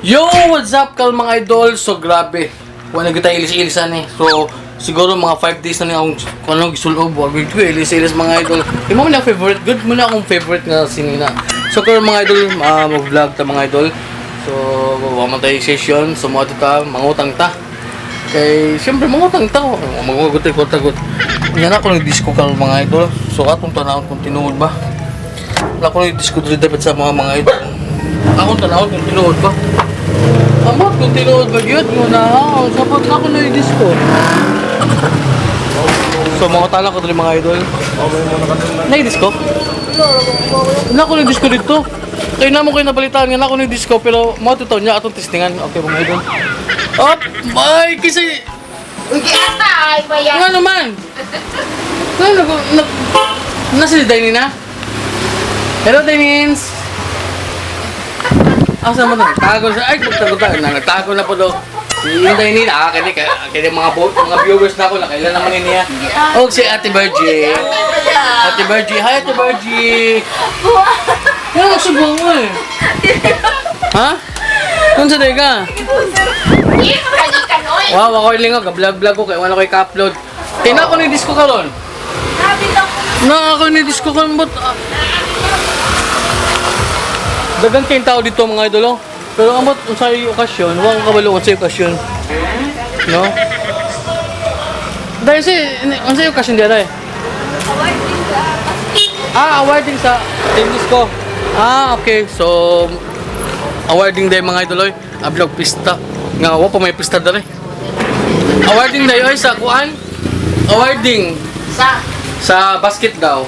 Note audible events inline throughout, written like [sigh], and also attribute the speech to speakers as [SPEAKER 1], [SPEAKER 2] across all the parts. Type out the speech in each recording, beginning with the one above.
[SPEAKER 1] Yo! What's up, kal mga idol? So, grabe. Wala kita ilis-ilisan eh. So, siguro mga 5 days na niya kung anong gisulob. Wag ko ilis-ilis mga idol. Yung mo na favorite. Good mo na akong favorite nga sinina. So, kung mga idol, uh, mag-vlog ta mga idol. So, wala tayo session. So, mga ta, mangutang ta. Kay, siyempre, mangutang ta. Mag-ugot ko tagot. Yan ako nag-disco kal mga idol. So, atong tanawon kung tinuod ba. Wala ko nag-disco dito dapat sa mga mga idol. Akong tanawon kung tinuod ba. Amot, kung tinuod ba yun, yun na ako. Sapot na ako na yung disco. So, mga tala ko dali mga idol. Na-disco? Wala ko na-disco dito. Kaya na mo kayo nabalitaan nga na ako na-disco pero mo to niya atong testingan. Okay mga idol. Op! Ay! Kasi...
[SPEAKER 2] Uy, kaya ay ba yan?
[SPEAKER 1] Nga naman! Nga nag... nasa si Dainin na? Hello, Dainins! Asa mo na? Tago sa... Ay. Na, nagtago na po daw. Si yung Dainin, ah, kaya, kaya, kaya mga, bo- mga viewers na ako, nakailan naman yun niya. Oh, si Ate Virgie. Ate Virgie. Hi, Ate Virgie. Yan ang subo mo eh. Ha? Kung sa ka? Wow, ako yung lingog. Vlog-vlog ko kaya wala ko i-upload. Tina ko ni disco ka ron. Na ako ni disco ka ron, but... ah, Dagan kayong tao dito mga idolo. Pero amot sa okasyon, huwag kabalo sa okasyon. No? Dahil si, ang sa okasyon diyan eh. Ah, awarding sa tennis ko. Ah, okay. So, awarding day mga idoloy. Ablog pista. Nga, wa pa may pista dali. Awarding day oy sa kuan. Awarding
[SPEAKER 2] Sa.
[SPEAKER 1] sa basket daw.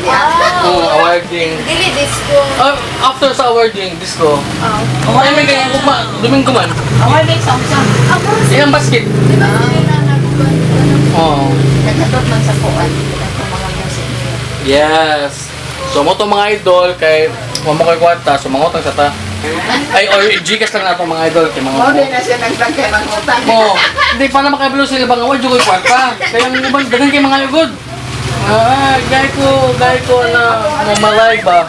[SPEAKER 2] Wow.
[SPEAKER 1] Oh, awarding.
[SPEAKER 2] Dili disco.
[SPEAKER 1] Ah, after sa awarding disco.
[SPEAKER 2] Oh.
[SPEAKER 1] Ay, may ganyan kuma, Domingo man.
[SPEAKER 2] Ako sa.
[SPEAKER 1] Ilang basket?
[SPEAKER 2] Di ba sila nagkuhan?
[SPEAKER 1] Oh.
[SPEAKER 2] Nagkatot man sa mga music.
[SPEAKER 1] Yes. So mo to mga idol kay mo mo kay kwarta, so mga utang sa ta. Ay, or Gcash lang nato mga idol kay mga
[SPEAKER 2] Mo din na siya nagtagkay ng utang.
[SPEAKER 1] mo. Hindi pa na makabalo sila bang award jud kwarta. Kaya ang ibang dagan kay mga yugod. Ah, gay ko, gay ko na mamalay ba.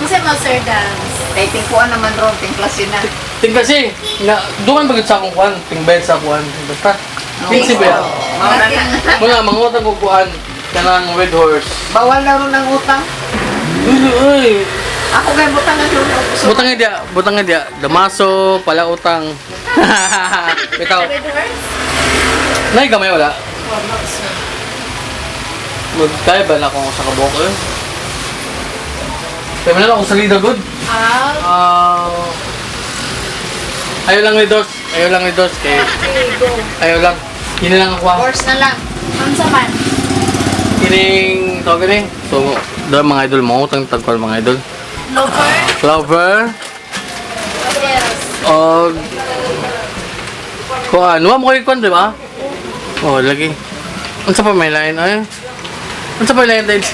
[SPEAKER 2] Kasi mo sir dance. Kay tingkuan naman ron, ting klase na.
[SPEAKER 1] Ting kasi, nga, duman bagad sa akong kuhan, ting bed sa kuhan. Basta, ting si Bea.
[SPEAKER 2] Mawala na.
[SPEAKER 1] Muna, mga utang ko kuhan, kanang red horse.
[SPEAKER 2] Bawal na ron ng utang.
[SPEAKER 1] Uy, uy.
[SPEAKER 2] Ako kay butang na ron.
[SPEAKER 1] Butang nga dia, butang nga dia. Damaso, pala utang. [laughs] Bitaw.
[SPEAKER 2] Red horse?
[SPEAKER 1] Nay, gamay wala.
[SPEAKER 2] Oh, no, sir.
[SPEAKER 1] Magkaya ba na akong sa kabok eh? Kaya mo na lang akong salida good.
[SPEAKER 2] Ah,
[SPEAKER 1] Ah... ayaw lang ni Dos. Ayaw lang ni Dos. Kaya
[SPEAKER 2] okay, go.
[SPEAKER 1] ayaw lang. Yun na lang ako. ah.
[SPEAKER 2] Horse na lang. Ang saman.
[SPEAKER 1] Kining tawag ni. So, doon mga idol mo, utang tagpal mga idol.
[SPEAKER 2] Lover?
[SPEAKER 1] Clover.
[SPEAKER 2] Yes.
[SPEAKER 1] O... Kuan, nuwa mo kayo kuan, di ba? Oh, lagi. Ano sa pa may line? Ay. Ano sa pa may line tayo?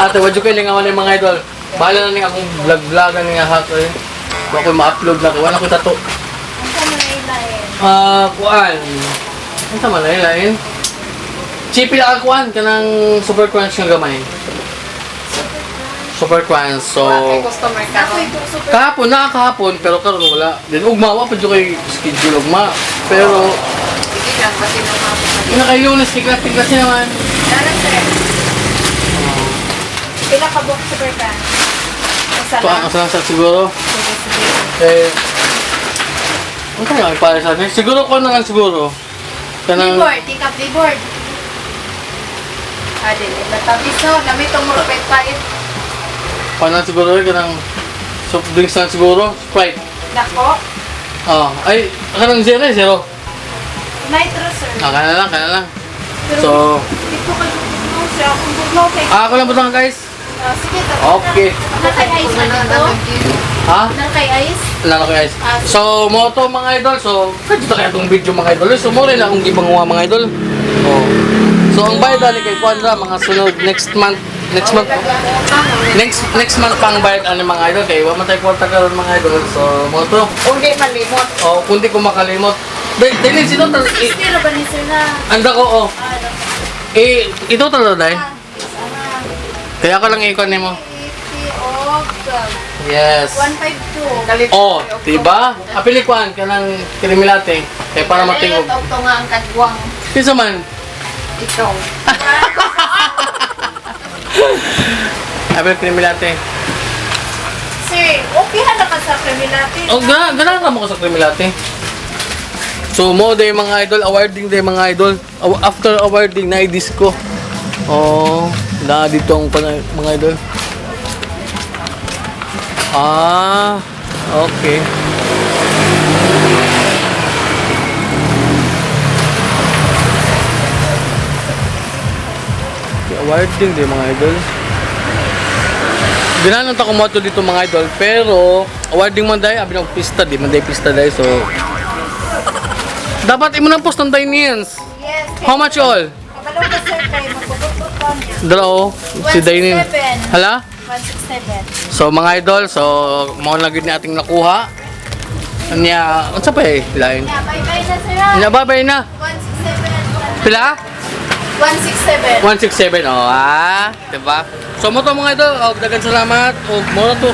[SPEAKER 1] Ate, wadyo kayo lingawan ng mga idol. Bahala na niya akong vlog-vlogan niya hack eh. Baka ko ma-upload na ko. Wala ko tato.
[SPEAKER 2] Ang saman na ilayin.
[SPEAKER 1] Ah, kuan. Ano sa malay line? Chipi na kuan kanang super crunch nga gamay. Super crunch. So,
[SPEAKER 2] Kay customer ka. Ako ito super.
[SPEAKER 1] Kahapon, na kahapon, pero karon wala. Then ugma, wa pa dyo kay schedule ugma. Pero,
[SPEAKER 2] Lang, pati na mga
[SPEAKER 1] yun na kay lunes, tiglas, tiglas niya naman.
[SPEAKER 2] Dara sir. Pila ka buok super ka? Isa lang.
[SPEAKER 1] ang lang sa siguro.
[SPEAKER 2] Sige, sige.
[SPEAKER 1] Eh, ano kaya ay para sa akin? Siguro ko na lang siguro. Kanang,
[SPEAKER 2] Keyboard, take up keyboard. Ah, dili. Batabis no, gamit ang mga pait-pait.
[SPEAKER 1] paano siguro, kanang, soft drinks lang siguro, Sprite.
[SPEAKER 2] Nako.
[SPEAKER 1] Ah, ay, kanang zero, eh, zero.
[SPEAKER 2] Nitro sir.
[SPEAKER 1] Ah, kana lang, kana lang.
[SPEAKER 2] Pero
[SPEAKER 1] So,
[SPEAKER 2] Di ko kayo bugnaw siya. Kung bugnaw kay...
[SPEAKER 1] ah, ako lang butang guys.
[SPEAKER 2] Ah, sige, tapos
[SPEAKER 1] Okay.
[SPEAKER 2] na. Ano kay ice man dito?
[SPEAKER 1] Ha?
[SPEAKER 2] Ano kay ice?
[SPEAKER 1] Lalo ko guys. So, mo to mga idol. So, kadito kaya itong video mga idol. So, mo rin akong gibanguha mga idol. Oh. So, ang bayad ani kay Quandra mga sunod next month. Next month. Next next month pang bayad ani mga idol kay wa man tay kwarta karon mga idol. So, mo to.
[SPEAKER 2] Kung di malimot.
[SPEAKER 1] Oh, kundi ko makalimot. Dahil sino tal i-
[SPEAKER 2] Pero ba ni sir na?
[SPEAKER 1] anda ko oh.
[SPEAKER 2] Ah, nako.
[SPEAKER 1] Eh, ito talo dai.
[SPEAKER 2] Ah, sana.
[SPEAKER 1] Kaya ka lang ikon nimo.
[SPEAKER 2] Iti og.
[SPEAKER 1] Yes.
[SPEAKER 2] 152.
[SPEAKER 3] Kalit.
[SPEAKER 1] Oh, diba? Apili ko an kanang kirimilate. Kaya para matingog.
[SPEAKER 2] Ito ito nga ang kagwang.
[SPEAKER 1] Kinsa man?
[SPEAKER 2] Ikaw. [laughs]
[SPEAKER 1] Apili kirimilate.
[SPEAKER 2] Sir, okay na ka sa Camilati.
[SPEAKER 1] Oh, gana, gana ka mo ko sa kirimilate. So mo day mga idol, awarding day mga idol. After awarding na disco. Oh, na dito ang mga idol. Ah, okay. Awarding day mga idol. Gananon ta kumato dito mga idol, pero awarding man day, abi ng pista di man day pista day so dapat imo nang post ng Dainians.
[SPEAKER 2] Yes.
[SPEAKER 1] How much all?
[SPEAKER 2] Kabalo ka sir kay magpupupot ko niya.
[SPEAKER 1] Dalaw, si Dainin.
[SPEAKER 2] 167.
[SPEAKER 1] Hala?
[SPEAKER 2] 167.
[SPEAKER 1] So mga idol, so mo na gid nating nakuha. Anya, unsa pa eh, lain.
[SPEAKER 2] Bye-bye na sir.
[SPEAKER 1] babay na.
[SPEAKER 2] 167.
[SPEAKER 1] Pila? 167
[SPEAKER 2] 167.
[SPEAKER 1] oh, ah, 'di ba? So mo to mga idol, og dagan salamat og mo na to.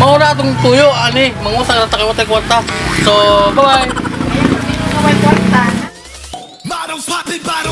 [SPEAKER 1] Mao na atong tuyo ani, mangusa na tayo kwarta. So, bye-bye.
[SPEAKER 2] bottoms popping bottles.